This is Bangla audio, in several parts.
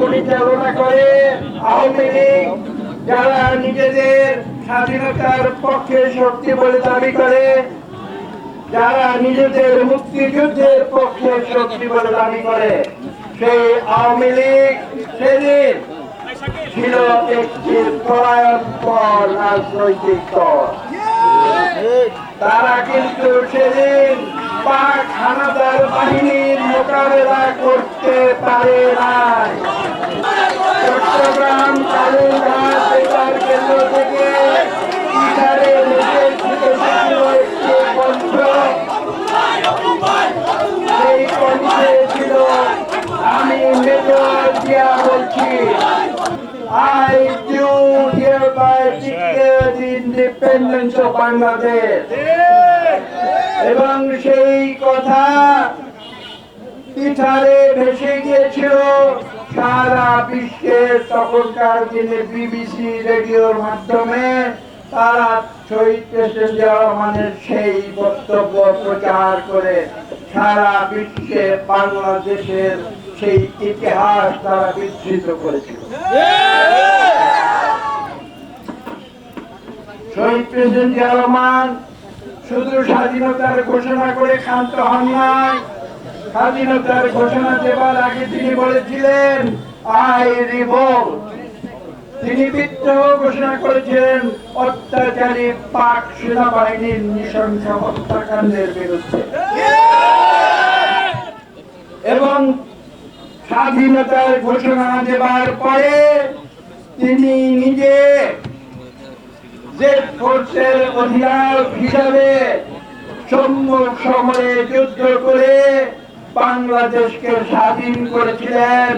পরিচালনা করে, আওয়ামী লীগ, যারা নিজেদের স্বাধীনতার পক্ষে শক্তি বলে দাবি করে, যারা নিজেদের মুক্তিযুদ্ধের পক্ষে শক্তি বলে দাবি করে, সেই আওয়ামী লীগ সেদিন ছিল একটি পলায়নপর রাজনৈতিক দল। তারা কিন্তু সেদিন পাক হানাদার বাহিনীর মোকাবেলা করতে পারে নাই। চট্টগ্রাম কালুরঘাট বেতার কেন্দ্র থেকে ইটারে নিজের থেকে ছিল একটি কণ্ঠ সেই কণ্ঠে ছিল আমি মেজর জিয়া বলছি of Bangladesh. এবং সেই কথা পিঠারে ভেসে গিয়েছিল। সারা বিশ্বের তখনকার দিনে বিবিসি রেডিওর মাধ্যমে তারা শহীদ প্রেসিডেন্ট রহমানের সেই বক্তব্য প্রচার করে সারা বিশ্বে বাংলাদেশের সেই ইতিহাস তারা বিস্তৃত করেছিল। শহীদ প্রেসিডেন্ট রহমান শুধু স্বাধীনতার ঘোষণা করে ক্ষান্ত হন নাই স্বাধীনতার ঘোষণা দেবার আগে তিনি বলেছিলেন, আই রিভোল্ট তিনি বিদ্রোহ ঘোষণা করেছিলেন, অত্যাচারী পাক সেনাবাহিনীর নৃশংস হত্যাকাণ্ডের বিরুদ্ধে। এবং স্বাধীনতার ঘোষণা দেবার পরে তিনি নিজে যে ফোর্সের অধিনায়ক হিসাবে সম্মুখ সময়ে যুদ্ধ করে বাংলাদেশকে স্বাধীন করেছিলেন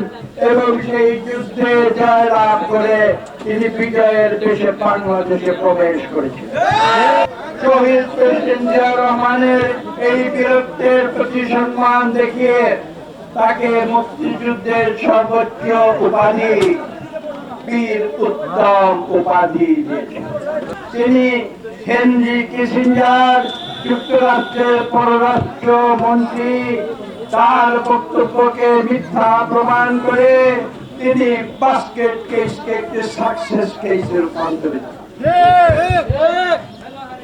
এবং সেই যুদ্ধে জয় লাভ করে তিনি বিজয়ের দেশে বাংলাদেশে প্রবেশ করেছিলেন। শহীদ রহমানের এই বীরত্বের প্রতি সম্মান দেখিয়ে তাকে মুক্তিযুদ্ধের সর্বোচ্চ উপাধি, বীর উত্তম উপাধি তিনি হেনরি কিসিঞ্জার, যুক্তরাষ্ট্রের পররাষ্ট্র মন্ত্রী তার বক্তব্যকে মিথ্যা প্রমাণ করে তিনি বাস্কেট কেসকে একটি সাকসেস কেসে রূপান্তরিত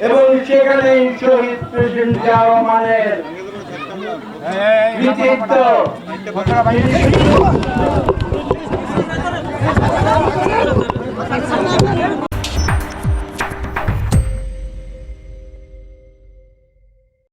এবং সেখানে শহীদ প্রেসিডেন্ট রহমানের কৃতিত্ব।